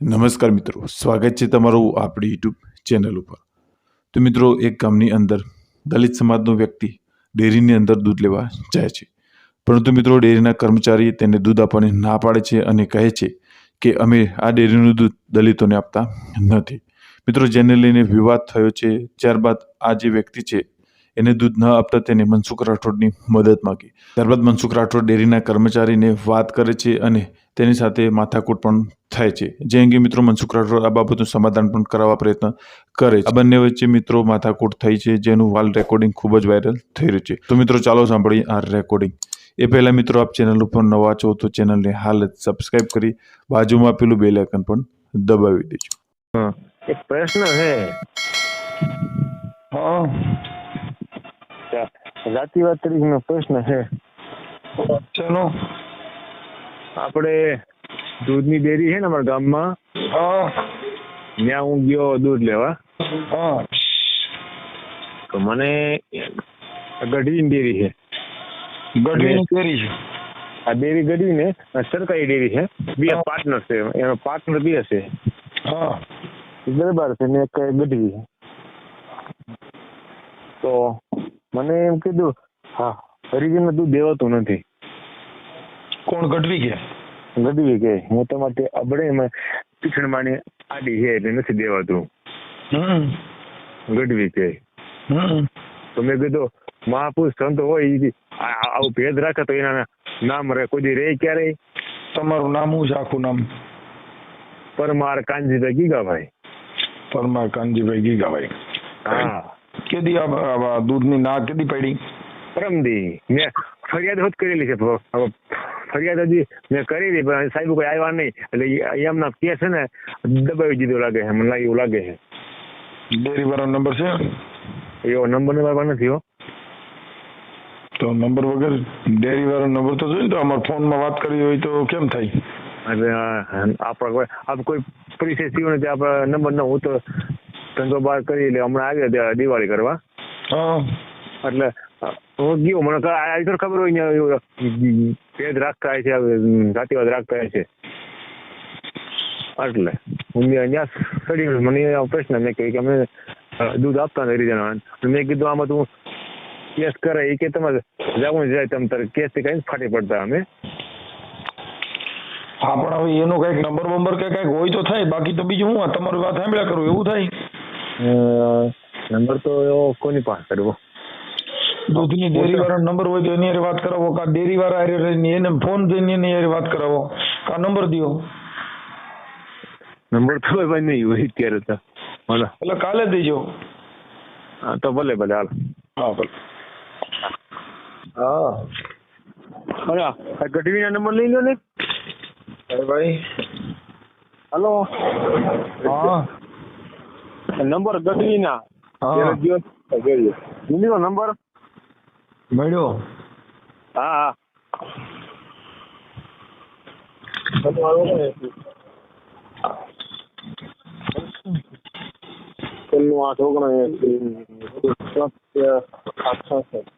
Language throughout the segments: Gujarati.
નમસ્કાર મિત્રો, સ્વાગત છે તમારું આપણી યુટ્યુબ ચેનલ ઉપર. તો મિત્રો, એક ગામની અંદર દલિત સમાજનો વ્યક્તિ ડેરીની અંદર દૂધ લેવા જાય છે. પરંતુ મિત્રો, ડેરીના કર્મચારી તેને દૂધ આપવાની ના પાડે છે અને કહે છે કે અમે આ ડેરીનું દૂધ દલિતોને આપતા નથી. મિત્રો, જેને લઈને વિવાદ થયો છે, ત્યારબાદ આ જે વ્યક્તિ છે એને દૂધ ન આપતા તેને મનસુખ રાઠોડની મદદ માગી. ત્યારબાદ મનસુખ રાઠોડ ડેરીના કર્મચારીને વાત કરે છે અને તેની સાથે માથાકૂટ પણ થાય છે. જે અંગે મિત્રો મનસુખ રાઠોડ આ બાબતનું સમાધાન પણ કરાવવા પ્રયત્ન કરે છે. આ બંને વચ્ચે મિત્રો માથાકૂટ થઈ છે જેનું વાલ રેકોર્ડિંગ ખૂબ જ વાયરલ થઈ રહ્યું છે. તો મિત્રો ચાલો સાંભળીએ આ રેકોર્ડિંગ એ પહેલાં મિત્રો આપ ચેનલ ઉપર નવા છો તો ચેનલને હાલ જ સબસ્ક્રાઇબ કરી બાજુમાં આપેલું બેલ આઇકન પણ દબાવી દેજો. એક પ્રશ્ન છે. હા. જાતિવાદ તરીકેનો પ્રશ્ન છે. ચલો. આપણે દૂધની ડેરી છે ને અમારા ગામમાં? ત્યાં હું ગયો દૂધ લેવા. તો મને ગઢવીની ડેરી છે. ગઢવીની ડેરી છે. આ ડેરી ગઢવી ને સરકારી ડેરી છે. બે પાર્ટનર છે. એનો પાર્ટનર બે છે. હા. દરબાર છે ને એક ગઢવી. છે તો મને એમ કીધું હા હરિજન દૂધ દેવાતું નથી. કોણ ગઢવી કે? ગઢવી કે હું તમારે તે અબડે પીછણ માની આડી છે એટલે નથી દેવાતું. ગઢવી કે તો મેં કીધું મહાપુરુષ સંત હોય આવું ભેદ રાખે તો એના નામ રહે કોઈ રે ક્યારે તમારું નામ હું છે આખું નામ? પરમાર કાનજીભાઈ ગીગાભાઈ. પરમાર કાનજીભાઈ ગીગાભાઈ. હા. કેદી આ દૂધની ના કેદી પડી? પરમદી. મેં ફરિયાદ હોત કરેલી છે ફરિયાદ હજી મેં કરેલી પણ સાહેબ કોઈ આવ્યા નહીં. એટલે એમના કેસ છે ને દબાવી દીધો લાગે છે મને એવું લાગે છે. ડેરી વાળો નંબર છે? એવો નંબર નંબર નથી હો. તો નંબર વગર ડેરી વાળો નંબર તો જોઈએ ને તો અમારા ફોનમાં વાત કરી હોય તો કેમ થાય? આપણે કોઈ આપ કોઈ પરિચય થયો નથી આપણા નંબર ન હું તો ધંધો બહાર કરી એટલે હમણાં આવ્યા ત્યાં દિવાળી કરવા. એટલે હું ગયો. મને ક- તો ખબર હોય ને એવું. રાખતા છે જાતિવાદ રાખતા છે એટલે હું ત્યાં સડી. મને પ્રશ્ન મેં કહ્યું કે અમે દૂધ આપતા નથી રીઝન મેં કીધું આમાં તું કેસ કરે એ કે તમારે જવું જાય તમે તારે. કેસથી કઈ ફાટી પડતા અમે. હા પણ હવે એનો કંઈક નંબર બંબર કે કંઈક હોય તો થાય. બાકી તો બીજું હું તમારી વાત સાંભળ્યા કરું. એવું થાય? નંબર તો એવો કોની પાસે કરવો? દૂધની ડેરી વાળાનો નંબર હોય તો એની હારે વાત કરાવો કા ડેરી વાળા હારે રહીને એને ફોન જઈને એની હારે વાત કરાવો. કા નંબર દ્યો. નંબર તો ભાઈ નહીં હોય અત્યારે તો. હાલો. એટલે કાલે દેજો હા તો ભલે ભલે હાલ. હા ભલે. હા. અરે આ ગઢવીના નંબર લઈ લો ને. ભાઈ. હલો. હા. નંબર ગઢવીના. દિલ્હીનો નંબર? મળ્યો. હા છન્નું આઠ સત્ય અઠાસઠ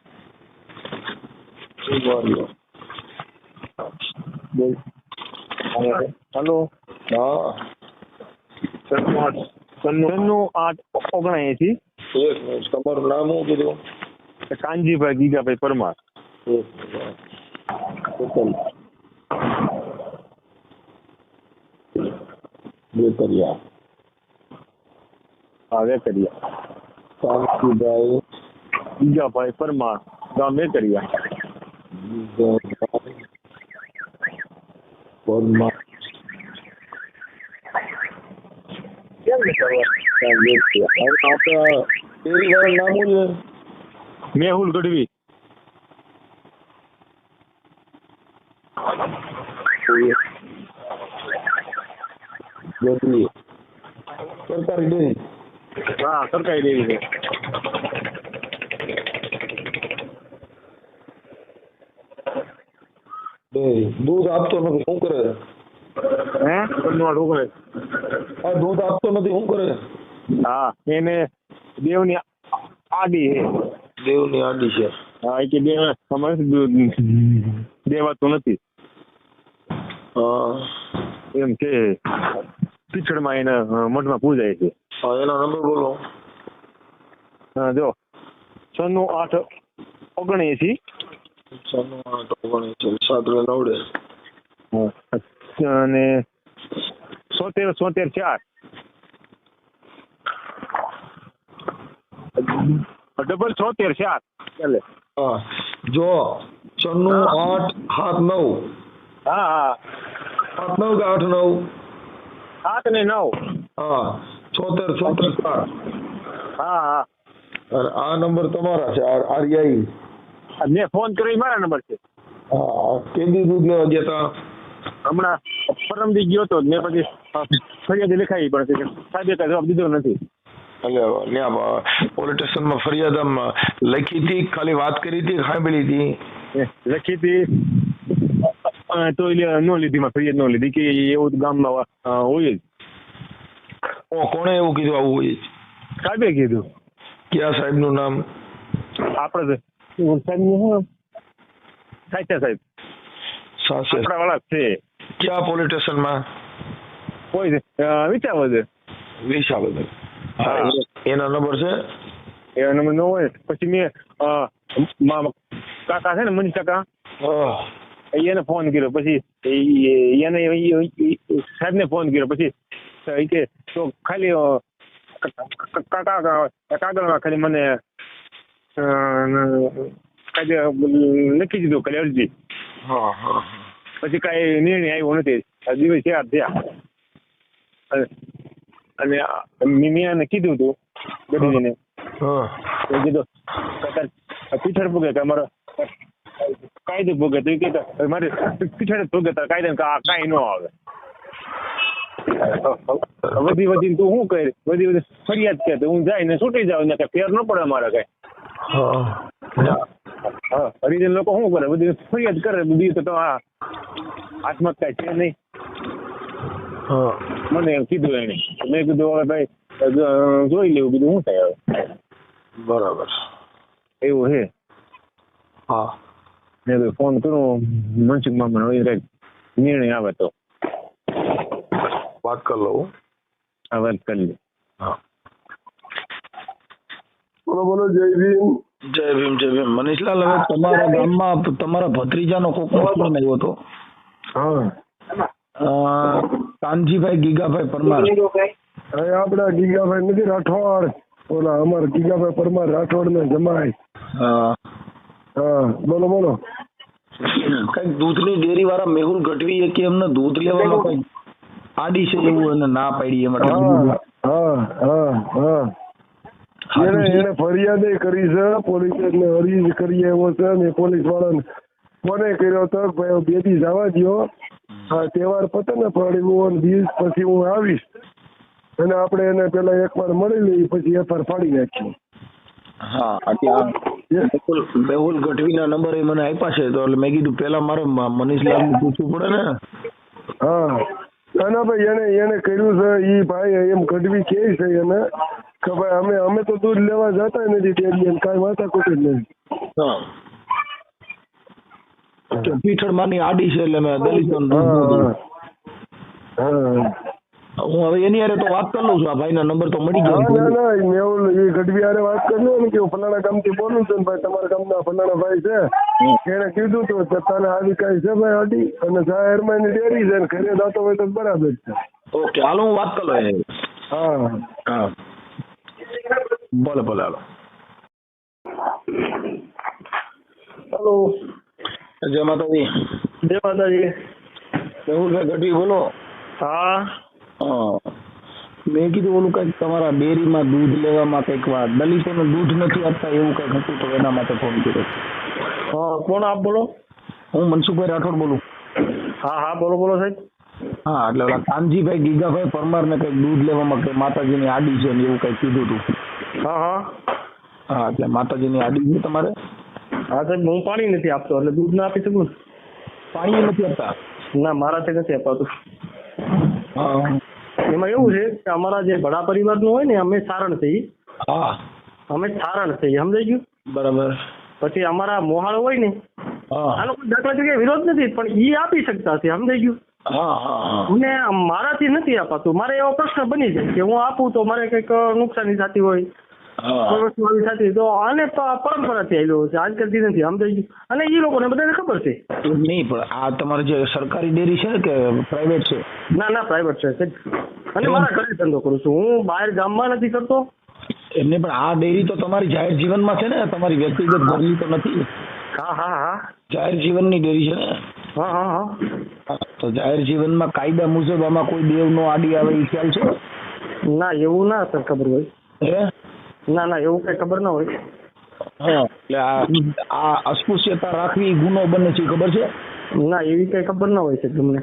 હા. છન્નું આઠ છન્નું આઠ ઓગણએંસી એક મિનિટ તમારું નામ શું કીધું? કાનજીભાઈ ગીગાભાઈ પરમાર. બેતરિયા હા. વેકરિયા. શાંતિભાઈ ગીગાભાઈ પરમાર ગામ વેકરિયા. પરમાર કેમ ને હવે આપણા ડેરી વાળાનું નામ શું છે મેહુલ ગઢવી ગઢવી. સરકારી ડેરી હા સરકારી ડેરી છે. દૂધ આપતો નથી શું કરે? હે? છન્નું આ દૂધ આપતો નથી શું કરે? હા એને દેવની આડી છે. દેવની આડી છે. હા એ કે દેવ અમારે દેવાતું નથી. એમ કે પીછળમાં એને મઠમાં પૂજાય છે. હા એનો નંબર બોલો. હા, જો. છન્નું આઠ ઓગણએંસી છન્નું આઠ ઓગણીસ સાત નવડે. અને સોતેર સોતેર ચાર. ડબલ છોતેર ચાર ચાલે. હા. જો છન્નું આઠ સાત નવ. હા હા. સાત નવ કે આઠ નવ? સાત ને નવ. હા. છોતેર છોતેર સાત. હા હા. આ નંબર તમારા છે આર મેં ફોન કર્યો મારા નંબર છે. હા કેદી દૂધ લેવા ગયા હતા હમણાં પરમદી ગયો હતો મેં પછી ફરિયાદ લખાઈ પણ છે સાહેબે કાંઈ જવાબ દીધો નથી. એટલે પોલીસ સ્ટેશનમાં ફરિયાદ આમ લખી હતી ખાલી વાત કરી હતી સાંભળી હતી? લખી હતી. તો ન લીધી માં ફરિયાદ નો લીધી કે એવું ગામ ગામમાં હોય જ. ઓ કોણે એવું કીધું આવું હોય સાહેબે કીધું. ક્યાં સાહેબનું નામ? આપણે? સાચા સાહેબ. આપણા વાળા છે. કયા પોલીસ સ્ટેશનમાં કોઈ વિચાર વધે વિચાર. એ- એના નંબર છે? એનો નંબર ન હોય પછી મેં કાકા છે ને મનીષ કાકા એને ફોન કર્યો. પછી એને સાહેબ ને ફોન કર્યો. પછી કે તો ખાલી કાકા કાગળમાં ખાલી મને લખી દીધું ખાલી અરજી. પછી કઈ નિર્ણય આવ્યો નથી. દિવસ ચાર થયા. અને- અને આ મેં મેં એને કીધું હતું ગઢવીને. હા. એ કીધું પીછળ પૂગે કે અમારો કાયદો ભોગે? તો એ કે કે મારે પીછળ જ ભોગે તારે કાયદો કાંઈ ન આવે. વધી વધીને તું શું કરે? વધી વધી ફરિયાદ કે તો હું ને છૂટી જાઉં ને કે ફેર ન પડે મારે કઈ. હા. હરિજન લોકો શું કરે? બધી ફરિયાદ કરે બધી તો આ કઈ છે નહીં. મને એમ કીધું એને. મેં કીધું હવે ભાઈ જોઈ લેવું. કીધું શું થાય હવે? બરાબર. એવું છે હા. મેં ફોન કરું. મનસુખ મામા હવે કંઈક નિર્ણય આવે તો. વાત કરી લઉં. હા વાત કરી લે. હા. બોલો બોલો જય ભીમ. જય ભીમ જય ભીમ. મનીષલાલ હવે તમારા ગામમાં તમારા ભત્રીજાનો કોક ફોન આવ્યો હતો. હા. કાનજીભાઈ ગીગાભાઈ પરમાર. હવે આપડા ગીગાભાઈ નથી રાઠોડ. ઓલા અમાર ગીગાભાઈ પરમાર રાઠોડ ને જમાય હા બોલો બોલો. કંઈક દૂધની ડેરી વાળા મેહુલ ગઢવી કે એમને દૂધ લેવામાં કઈ આડી છે એવું એને ના પાડી એમ હા હા હા હા. એને એને ફરિયાદ કરી છે પોલીસ એટલે અરજી કરી એવો છે ને પોલીસ વાળાને મને કર્યો તો ભાઈ બેટી જવા દ્યો. આ તહેવાર પતે ને ફળવું દિવસ પછી હું આવીશ. અને આપણે એને પેલા એકવાર મળી લઈએ પછી એફઆર ફાડી નાખીએ. હા મેહુલ ગઢવીના નંબર એ મને આપ્યા છે તો એટલે મેં કીધું પેલા મારે મ- મનીષલાલને પૂછવું પડે ને. હા. ના ભાઈ એને એને કર્યું છે ઈ ભાઈ એમ ગઢવી કે છે એને કે ભાઈ અમે અમે તો દૂધ લેવા જતા નથી ડેરી એમ કાંઈ માથા જ નથી. હા. પીઠળ માની આડી છે એટલે મેં ન હા. હવે એની હારે તો વાત કરી લઉં છું. આ ભાઈ નંબર તો મળી ગયો. ના ના મેં મેહુલ એ ગઢવી હારે વાત કરી લો ને કે હું ફલાણા ગામથી બોલું છું ભાઈ તમારા ગામના ફલાણા ભાઈ છે. એને કીધું તો કે તને આવી કઈ છે ભાઈ અડી? અને જાહેરમાં એની ડેરી છે ને ઘરે જાતો હોય તો બરાબર છે. ઓકે હાલો હું વાત કરી લઉં હા. હા. ભલે ભલે હાલો. હલો. જય માતાજી. જય માતાજી. મેહુલભાઈ ગઢવી બોલો. હા. મેં કીધું ઓલું કંઈક તમારા ડેરીમાં દૂધ લેવામાં કંઈક વાત દલિતોને દૂધ નથી આપતા એવું કંઈક હતું તો એના માટે ફોન કર્યો. હા કોણ આપ બોલો? હું મનસુખભાઈ રાઠોડ બોલું. હા હા બોલો બોલો સાહેબ. હા એટલે ઓલા કાનજીભાઈ ગીગાભાઈ પરમારને કંઈક દૂધ લેવામાં કંઈક માતાજીની આડી છે ને એવું કંઈક કીધું હતું. હા હા. હા એટલે માતાજીની આડી છે તમારે? હા સાહેબ હું પાણી નથી આપતો એટલે દૂધ ના આપી શકું? પાણી નથી આપતા? ના મારાથી નથી અપાતું. એમાં એવું છે કે અમારા જે ભડા પરિવારનું હોય ને અમે સારણ થઈ હા. અમે સારણ થઈ સમજાઈ ગયું? બરાબર. પછી અમારા મોહાળ હોય ને આ લોકો દાખલા તરીકે વિરોધ નથી પણ ઈ આપી શકતા છે સમજાઈ ગયું? મને મારાથી નથી અપાતું. મારે એવો પ્રશ્ન બની જાય કે હું આપું તો મારે કંઈક નુકસાની થતી હોય કોઈ થતી તો આને પરંપરાથી આવેલો છે આજકાલથી નથી આમ તો અને એ લોકોને બધાને ખબર છે. નહીં પણ આ તમારે જે સરકારી ડેરી છે કે પ્રાઇવેટ છે? ના ના પ્રાઇવેટ છે અને મારા ઘરે ધંધો કરું છું. હું બહાર ગામમાં નથી કરતો. એમને પણ આ ડેરી તો તમારી જાહેર જીવનમાં છે ને તમારી વ્યક્તિગત ઘરની તો નથી. હા હા હા. જાહેર જીવનની ડેરી છે ને? હા હા હા. તો જાહેર જીવનમાં કાયદા મુજબ આમાં કોઈ દેવ નો આડી આવે એ ખ્યાલ છે? ના એવું ના સર ખબર હોય. હે? ના ના એવું કઈ ખબર ના હોય. એટલે આ અસ્પૃશ્યતા રાખવી ગુનો બને છે ખબર છે? ના એવી કઈ ખબર ના હોય છે તમને.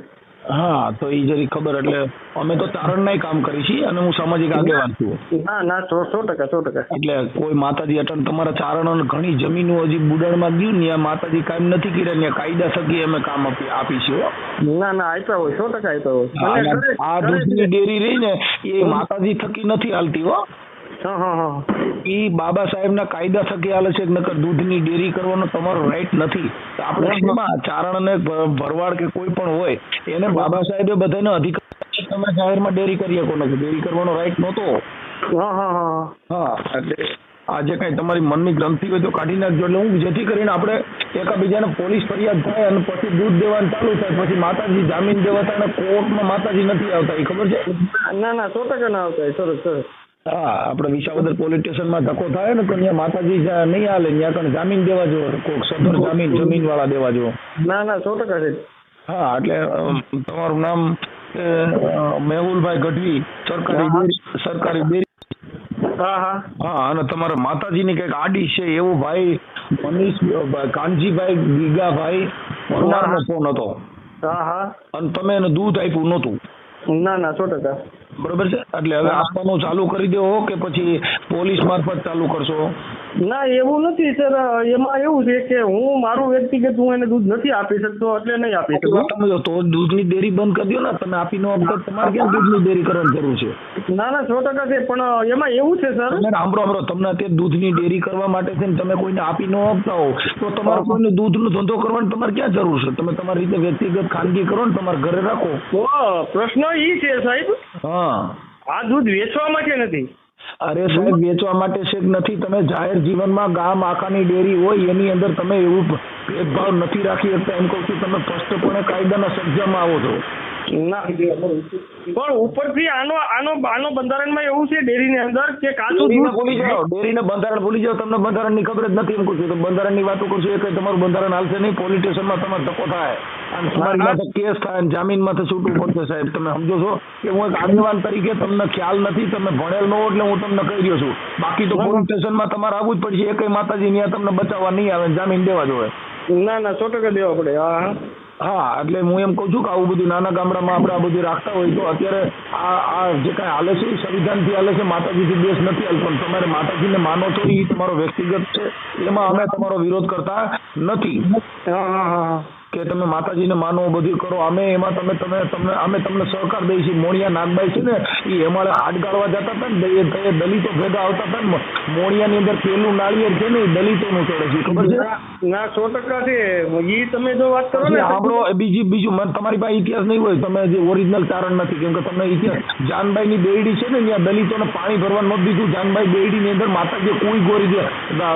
હા તો એ જરી ખબર એટલે અમે તો ચારણનાય કામ કરી છીએ અને હું સામાજિક આગેવાન છું. ના ના સો સો ટકા સો ટકા. એટલે કોઈ માતાજી અટન તમારા ચારણોને ઘણી જમીનો હજી બુડાણમાં ગયું ને માતાજી કામ નથી કર્યા ને કાયદા થકી અમે કામ આપી આપી છે હો. ના ના આપ્યા હોય સો ટકા આપ્યા હોય. આ દૂધની ડેરી રહી ને એ માતાજી થકી નથી હાલતી હા. ઈ બાબા સાહેબના કાયદા થકી હાલે છે કે નકર દૂધની ડેરી કરવાનો તમારો રાઈટ નથી. આપણે ચારણ ને ભરવાડ કે કોઈ પણ હોય એને બાબા સાહેબે બધાને અધિકાર તમે જાહેરમાં ડેરી કરી શકો નથી. ડેરી કરવાનો રાઈટ નહોતો. હા એટલે આજે કઈ તમારી મનની ગ્રંથિ હોય તો કાઢી નાખજો. એટલે હું જેથી કરીને આપણે એકાબીજાને પોલીસ ફરિયાદ થાય અને પછી દૂધ દેવાનું ચાલુ થાય. પછી માતાજી જામીન દેવાતા અને કોર્ટમાં માતાજી નથી આવતા. એ ખબર છે? ના ના સો ટકા ના આવતા. સરસ સરસ. હા આપણે વિસાવદર પોલીસ સ્ટેશનમાં ધક્કો થાય ને તો ત્યાં માતાજી નહીં હાલે ત્યાં કણ જામીન દેવા જો કોક સદર જામીન જમીન વાળા દેવા જો ના ના સો ટકા છે. હા એટલે તમારું નામ મેહુલભાઈ ગઢવી સરકારી સરકારી બેરી હા હા. હા અને તમારે માતાજીની કંઈક આડી છે એવો ભાઈ મનીષ કાનજીભાઈ ગીગાભાઈ પરમારનો ફોન હતો. હા હા. અને તમે એને દૂધ આપ્યું નહોતું. ના ના સો ટકા. બરોબર છે? એટલે હવે આપવાનું ચાલુ કરી દેવો કે પછી પોલીસ મારફત ચાલુ કરશો? ના એવું નથી સર. એમાં એવું છે કે હું મારું વ્યક્તિગત હું એને દૂધ નથી આપી શકતો એટલે નહીં આપી શકતો. તમે તો દૂધની ડેરી બંધ કરી દો ને તમે આપી નો આપો તો તમારે ક્યાં દૂધની ડેરી કરવાની જરૂર છે? ના ના સો ટકા છે પણ એમાં એવું છે સર. સાંભળો સાંભળો તમને અત્યારે દૂધની ડેરી કરવા માટે છે ને તમે કોઈને આપી નો આપતા હો તો તમારે કોઈને દૂધનો ધંધો કરવાનો તમારે ક્યાં જરૂર છે? તમે તમારી રીતે વ્યક્તિગત ખાનગી કરો ને તમારા ઘરે રાખો. પ્રશ્ન ઈ છે સાહેબ. હા. આ દૂધ વેચવા માટે નથી. અરે સાહેબ વેચવા માટે શેક નથી. તમે જાહેર જીવનમાં ગામ આખાની ડેરી હોય એની અંદર તમે એવું ભેદભાવ નથી રાખી શકતા. એમ કહું છું તમે સ્પષ્ટપણે કાયદાના સજ્જમાં આવો છો. ના. પણ ઉપરથી આનો આનો આનો બંધારણમાં એવું છે ડેરીની અંદર કે કાચું દૂધ ભૂલી જાઓ? ડેરીને બંધારણ ભૂલી જાઓ તમને બંધારણની ખબર જ નથી એમ કહું છું. તો બંધારણની વાતો કરશો એ કઈ તમારું બંધારણ હાલશે નહીં પોલીસ સ્ટેશનમાં તમારે ધક્કો થાય. અને તમારી માથે કેસ થાય અને જામીન માથે છૂટવું પડશે સાહેબ. તમે સમજો છો કે હું એક આગેવાન તરીકે તમને ખ્યાલ નથી તમે ભણેલ ન હો એટલે હું તમને કહી રહ્યો છું. બાકી તો પોલીસ સ્ટેશનમાં તમારે આવવું જ પડશે. એ કઈ માતાજી ત્યાં તમને બચાવવા નહીં આવે જામીન દેવા જોઈએ. ના ના સો ટકા દેવા પડે. હા. હા, એટલે હું એમ કહું છું કે આવું બધું નાના ગામડામાં આપણે આ બધું રાખતા હોય તો અત્યારે આ આ જે કાંઈ હાલે છે એ સંવિધાનથી હાલે છે, માતાજીથી દેશ નથી પણ તમારે માતાજીને માનો છો એ તમારો વ્યક્તિગત છે, એમાં અમે તમારો વિરોધ કરતા નથી. હા હા હા. કે તમે માતાજીને માનો બધું કરો. અમે એમાં તમે તમે તમને અમે તમને સહકાર દઈએ છીએ. મોણિયા નાગભાઈ છે ને એ એમાં હાડ ગાળવા જતા હતા ને દલિતો ભેગા આવતા હતા ને મોણિયાની અંદર પેલું નાળિયેર છે ને એ દલિતોનું ચડે છે. ખબર છે? ના, ના સો ટકા છે. એ તમે જો વાત કરો ને આપણો બીજી બીજું મને તમારી પાસે ઇતિહાસ નહીં હોય. તમે જે ઓરિજિનલ કારણ નથી કેમ કે તમને ઇતિહાસ જાનબાઈની બેડી છે ને ત્યાં દલિતોને પાણી ભરવા નહોતું દીધું. જાનબાઈ બેરડીની અંદર માતાજીએ કુઈ ગોરી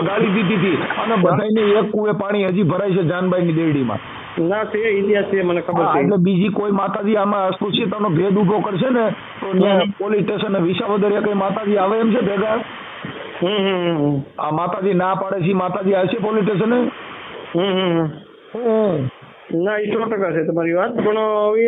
ગાળી દીધી હતી. અને બધાને એક કુએ પાણી હજી ભરાય છે જાનબાઈની બેરડીમાં ના છે ઇતિહાસ છે મને ખબર છે. એટલે બીજી કોઈ માતાજી આમાં અસ્પૃશ્યતાનો ભેદ ઊભો કરશે ને તો પોલીસ સ્ટેશન ને વિસાવદરિયા કઈ માતાજી આવે એમ છે ભેગા? આ માતાજી ના પાડે છે માતાજી આવશે પોલીસ સ્ટેશને? હમ હમ. હમ. ના, એ સો ટકા છે તમારી વાત. પણ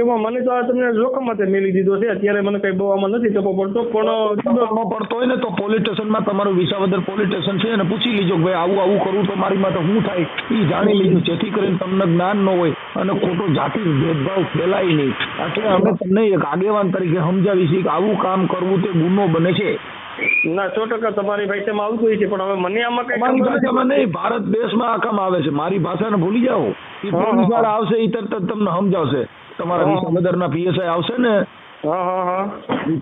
એમાં મને તો આ તમને જોખમમાં મેલી દીધો છે. અત્યારે મને કઈ બહુ આમાં નથી ટપો પડતો, પણ ન પડતો હોય ને, તો પોલીસ સ્ટેશનમાં તમારું વિસાવદર પોલીસ સ્ટેશન છે ને, પૂછી લીજો કે ભાઈ આવું આવું કરું તો મારી માટે શું થાય? એ જાણી લીધું. જેથી કરીને તમને જ્ઞાન ન હોય અને ખોટો જાતિ ભેદભાવ ફેલાય નહીં. એટલે અમે તમને એક આગેવાન તરીકે સમજાવી છીએ કે આવું કામ કરવું તે ગુનો બને છે. ના સો ટકા તમારી ભાષામાં આવતું હોય છે પણ હવે મને આમાં કઈ તમારી ભાષામાં નહીં ભારત દેશમાં આ કામ આવે છે. મારી ભાષાને ભૂલી જાઓ. એ પોલીસવાળા આવશે એ તરત જ તમને સમજાવશે. તમારા. વિસાવદરના પીએસઆઈ આવશે ને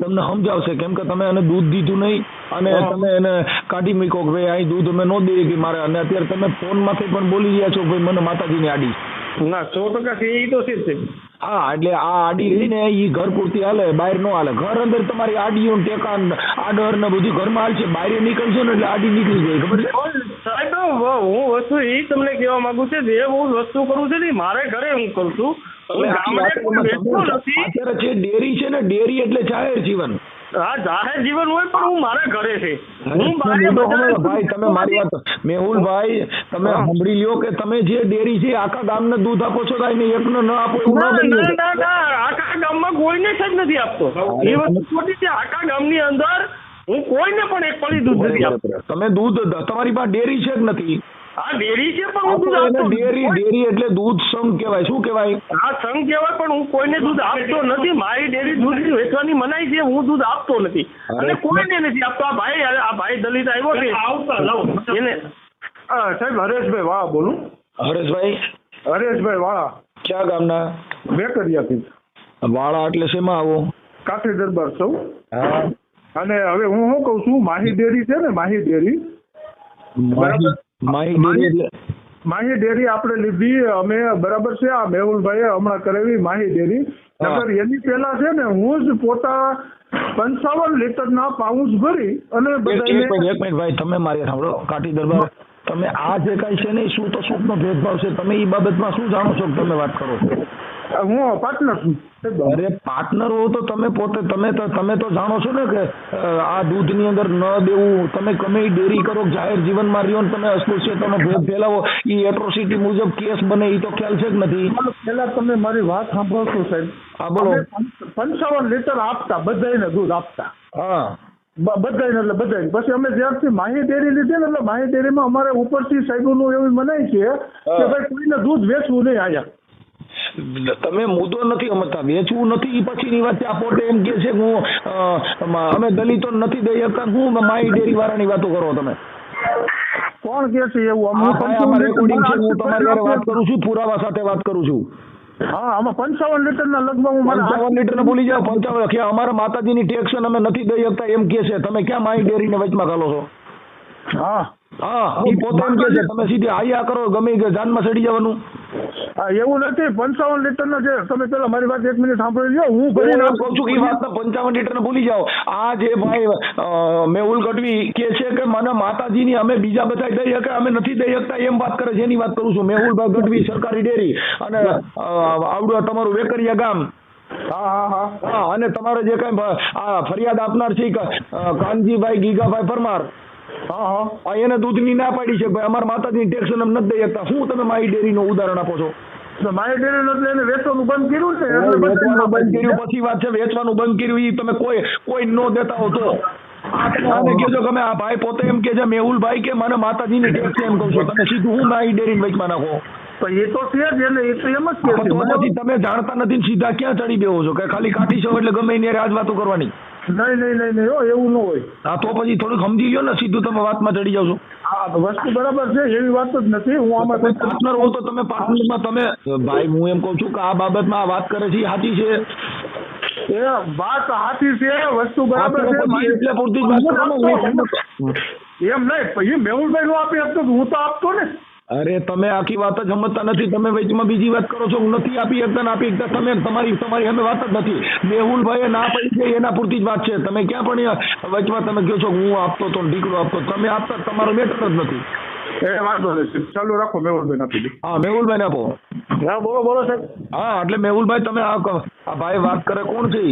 તમને સમજાવશે. કેમ કે તમે એને દૂધ દીધું નહીં અને તમે એને કાઢી મૂકો કે ભાઈ અહીં દૂધ અમે ન દઈએ કે મારે. અને અત્યારે તમે ફોનમાંથી પણ બોલી રહ્યા છો ભાઈ મને માતાજીની આડી. ના સો ટકા એ તો જ છે. હા એટલે આ આડી ને ઈ ઘર પૂરતી હાલે બહાર નો હાલે. ઘર અંદર તમારી આડીઓ ટેકા ને આડર ને બધું ઘરમાં હાલશે બહાર નીકળશો ને એટલે આડી નીકળી જાય ખબર છે? સાહેબ હું વસ્તુ એ તમને કહેવા માંગુ છું જે હું વસ્તુ કરું છું ને મારે ઘરે હું કરું છું. અત્યારે જે ડેરી છે ને ડેરી એટલે જાહેર જીવન. હા જાહેર જીવન હોય પણ હું મારા ઘરે છે. હું ભાઈ તમે મારી વાત મેહુલભાઈ તમે સાંભળી લ્યો કે તમે જે ડેરી છે આખા ગામને દૂધ આપો છો નહીં એકનો ન આપો એવું ના ના બની ના. ના ના આખા ગામમાં કોઈને જ નથી આપતો. એ વસ્તુ ખોટી છે આખા ગામની અંદર હું કોઈને પણ એક પડી દૂધ નથી આપતો. તમે દૂધ તમારી પાસે ડેરી છે જ નથી. હા ડેરી છે પણ હું દૂધ આપતો ડેરી ડેરી એટલે દૂધ સંઘ કહેવાય. શું કહેવાય? હા સંઘ કહેવાય પણ હું કોઈને દૂધ આપતો નથી. મારી ડેરી દૂધ વેચવાની મનાઈ છે હું દૂધ આપતો નથી. અને કોઈને નથી આપતો. આ ભાઈ આ ભાઈ દલિત આવ્યો છે. એને હા સાહેબ હરેશભાઈ વાળા બોલું. હરેશભાઈ? હરેશભાઈ વાળા ક્યાં ગામના? વેકરિયાથી વાળા એટલે શેમાં આવો? કાઠી દરબાર સૌ. હા. અને હવે હું શું કઉ છું? માહી ડેરી છે ને માહી ડેરી. માહી માહી ડેરી એટલે માહી ડેરી આપણે લીધી અમે બરાબર છે આ મેહુલભાઈએ હમણાં કરેલી માહી ડેરી. નગર એની પહેલા છે ને હું જ પોતા પંચાવન લીટરના પાઉચ ભરી અને એક એક મિનિટ ભાઈ તમે મારી સાંભળો કાઠી દરબાર. તમે આ જે કાંઈ છે ને શું તો શું ભેદભાવ છે? તમે એ બાબતમાં શું જાણો છો તમે વાત કરો હું પાર્ટનર છું. અરે પાર્ટનર હો તો તમે પોતે તમે તો તમે તો જાણો છો ને કે આ દૂધની અંદર ન દેવું તમે કમે ડેરી કરો જાહેર જીવનમાં રહ્યો ને તમે અસ્પૃશ્યતાનો ભેદ ફેલાવો એ એટ્રોસિટી મુજબ કેસ બને એ તો ખ્યાલ છે કે નથી. પેલા તમે મારી વાત સાંભળશો સાહેબ. હા બોલો. પંચાવન લીટર આપતા બધાને દૂધ આપતા. હા. બધાને એટલે બધાને પછી અમે જ્યારથી માહી ડેરી લીધી ને એટલે માહી ડેરીમાં અમારે ઉપરથી સાહેબોનું એવી મનાય છે કે ભાઈ કોઈને દૂધ વેચવું નહીં આયા તમે મુદ્દો નથી સમજતા વેચવું નથી એ પછીની વાત છે. આ પોતે એમ કે છે હું અમે દલિતો નથી દઈ શકતા હું માઈ ડેરી વાળાની વાતો કરો તમે. કોણ કે છે એવું? અમે રેકોર્ડિંગ છે હું તમારી સાથે વાત કરું છું પુરાવા સાથે વાત કરું છું. હા આમાં પંચાવન લીટરના લગભગ હું મારા પંચાવન લીટર ને ભૂલી જાવ પંચાવન કે અમારા માતાજીની ટેક્સ અમે નથી દઈ શકતા એમ કે છે. તમે ક્યાં માઈ ડેરી ને વચમાં ઘાલો છો? હા. હા એ પોતે એમ કે છે તમે સીધી આયા કરો ગમે જાનમાં સડી જવાનું. એવું નથી પંચાવન લીટરના જે તમે પેલા મારી વાત એક મિનિટ સાંભળી લો હું એમ કહું છું એ વાત પંચાવન લીટર ભૂલી જાઓ. આ જે ભાઈ મેહુલ ગઢવી કે છે કે મને માતાજીની અમે બીજા બધા દઈ શકે અમે નથી દઈ શકતા એમ વાત કરે છે એની વાત કરું છું. મેહુલભાઈ ગઢવી સરકારી ડેરી અને આવડું તમારું વેકરિયા ગામ. હા હા અને તમારે જે કઈ આ ફરિયાદ આપનાર છે કાનજીભાઈ ગીગાભાઈ પરમાર. હા હા. એને દૂધની ના પાડી છે ભાઈ. અમારા માતાજી ટેક્સ અમે નથી દઈ શકતા શું તમે મારી ડેરીનું ઉદાહરણ આપો છો? મારી ડેરી એટલે એને વેચવાનું બંધ કર્યું ને વેચવાનું બંધ કર્યું. પછી વાત છે વેચવાનું બંધ કર્યું. તમે કોઈ કોઈ નો દેતા હો તો આ આને કહેજો કે આ ભાઈ પોતે એમ કે છે મેહુલભાઈ કે મને માતાજીની ટેક્સ એમ કહું છું. તમે સીધું હું મારી ડેરીને વચમાં નાખો. તો એ તો છે જ એને એ તો એમ જ કે તમે જાણતા નથી સીધા ક્યાં ચડી બેહો છો? કે ખાલી કાઢી છો એટલે ગમે એની હારે આજ વાતો કરવાની. નહીં નહીં નહીં નહીં હો એવું ન હોય. હા તો પછી થોડુંક સમજી ગયો ને સીધું તમે વાતમાં ચડી જાવ છો. હા વસ્તુ બરાબર છે એવી વાત જ નથી. હું આમાં પાર્ટનર હો તો તમે પાર્ટનરમાં તમે ભાઈ હું એમ કહું છું કે આ બાબતમાં આ વાત કરે છે હાથી સાચી છે. એ વાત સાચી છે વસ્તુ બરાબર છે એટલે પૂરતી જ વાત. એમ નહીં મેહુલભાઈ નું આપી આપતો હું તો આપતો ને. અરે તમે આખી વાત જ સમજતા નથી. તમે વચમાં બીજી વાત કરો છો. હું નથી આપી શકતા આપી. શકતા તમે તમારી તમારી અમે વાત જ નથી. મેહુલભાઈએ ના પડી છે એના પૂરતી જ વાત છે. તમે ક્યાં પણ વચમાં તમે કહો છો હું આપતો તો દીકરો ઢીકડો આપતો. તમે આપતા જ તમારો મેટર જ નથી. એ વાંધો નહીં. ચાલુ રાખો મેહુલભાઈ આપી દે. હા મેહુલભાઈ આપો. હા બોલો બોલો સાહેબ. હા એટલે મેહુલભાઈ તમે આ ભાઈ વાત કરે કોણ છે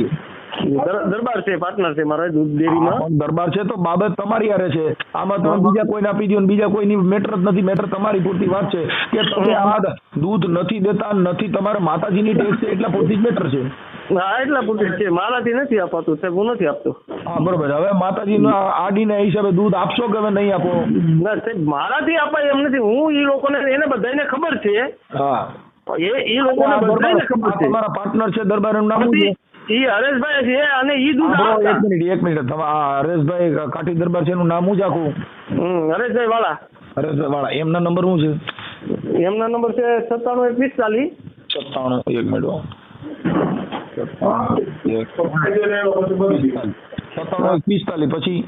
દરબાર છે પાર્ટનર છે મારા દૂધ ડેરીમાં. દરબાર છે તો બાબત તમારી હારે છે. આમાં તમે બીજા કોઈને આપી દો બીજા કોઈની મેટર જ નથી. મેટર તમારી પૂરતી વાત છે કે તમે આ દૂધ નથી દેતા નથી તમારે માતાજીની ટેક્સ છે એટલા પૂરતી જ મેટર છે. હા એટલા પૂરતી છે. મારાથી નથી અપાતું સાહેબ હું નથી આપતો. હા બરોબર. હવે માતાજીના આડીના હિસાબે દૂધ આપશો કે નહીં આપો? ના સાહેબ મારાથી અપાય એમ નથી. હું એ લોકોને એને બધાને ખબર છે. હા. એ એ લોકોને બધાને ખબર છે. તમારા પાર્ટનર છે દરબાર નામ ઈ હરેશભાઈ છે અને ઈ દૂધ એક મિનિટ એક મિનિટ. તમે આ હરેશભાઈ કાઠી દરબાર છે એનું નામ શું છે આખું? હરેશભાઈ વાળા. હરેશભાઈ વાળા. એમના નંબર શું છે? એમના નંબર છે સત્તાણું એક પિસ્તાલીસ. સત્તાણું એક મિનિટ સત્તાણું એક પિસ્તાલીસ પછી?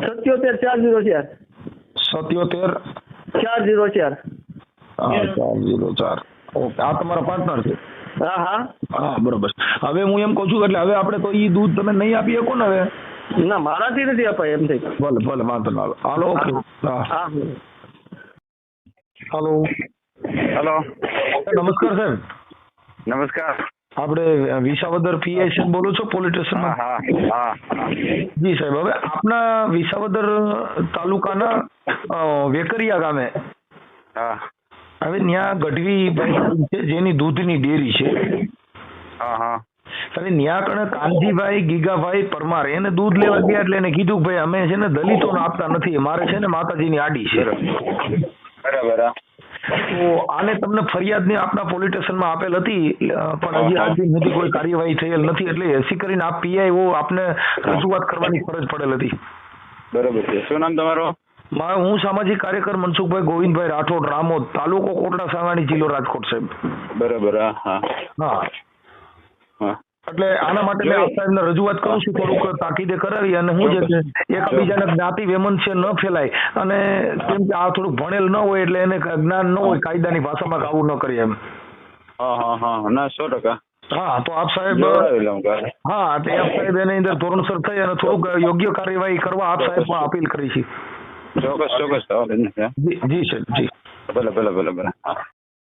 સત્યોતેર ચાર જીરો ચાર. સત્યોતેર? ચાર જીરો ચાર. હા ચાર જીરો ચાર. ઓકે આ તમારા પાર્ટનર છે? હા હા. હા બરોબર. હવે હું એમ કહું છું એટલે હવે આપણે તો ઈ દૂધ તમે નહીં આપી શકો ને હવે? ના મારાથી નથી અપાય એમ થઈ ભલે ભલે વાંધો ના. હાલો ઓકે. હા હાલો. હલો. નમસ્કાર સાહેબ નમસ્કાર. આપણે વિસાવદર પીઆઈ બોલો છો પોલીસ સ્ટેશનમાં? હા જી સાહેબ. હવે આપના વિસાવદર તાલુકાના વેકરિયા ગામે હા. હવે ત્યાં ગઢવી ભાઈ છે જેની દૂધની ડેરી છે. હા હા હવે ત્યાં કણે કાનજીભાઈ ગીગાભાઈ પરમાર એને દૂધ લેવા ગયા એટલે એને કીધું ભાઈ અમે છે ને દલિતોને આપતા નથી મારે છે ને માતાજીની આડી છે. બરાબર તો આને તમને ફરિયાદની આપના પોલીસ સ્ટેશનમાં આપેલ હતી પણ હજી આજ દિન સુધી કોઈ કાર્યવાહી થયેલ નથી એટલે એસી કરીને આપ પીઆઈઓ આપને રજૂઆત કરવાની ફરજ પડેલ હતી. બરાબર છે. શું નામ તમારું? હું સામાજિક કાર્યકર મનસુખભાઈ ગોવિંદભાઈ રાઠોડ રામોદ તાલુકો કોટડા સાંગાણી જિલ્લો રાજકોટ સાહેબ. બરાબર હા હા. એટલે આના માટે મેં આપ સાહેબને રજૂઆત કરું છું થોડુંક તાકીદે કરાવી અને હું છે એકબીજાને જ્ઞાતિ વેમનસ્ય ન ફેલાય. અને કેમ કે આ થોડુંક ભણેલ ન હોય એટલે એને જ્ઞાન ન હોય કાયદાની ભાષામાં આવું ન કરીએ એમ. હા હા હા. ના સો ટકા. હા તો આપ સાહેબ હા એટલે આપ સાહેબ એની અંદર ધોરણસર થઈ અને થોડુંક યોગ્ય કાર્યવાહી કરવા આપ સાહેબ પણ અપીલ કરી છે. ચોક્કસ ચોક્કસ જ. જી સાહેબ જી. ભલે ભલે ભલે ભલે. હા.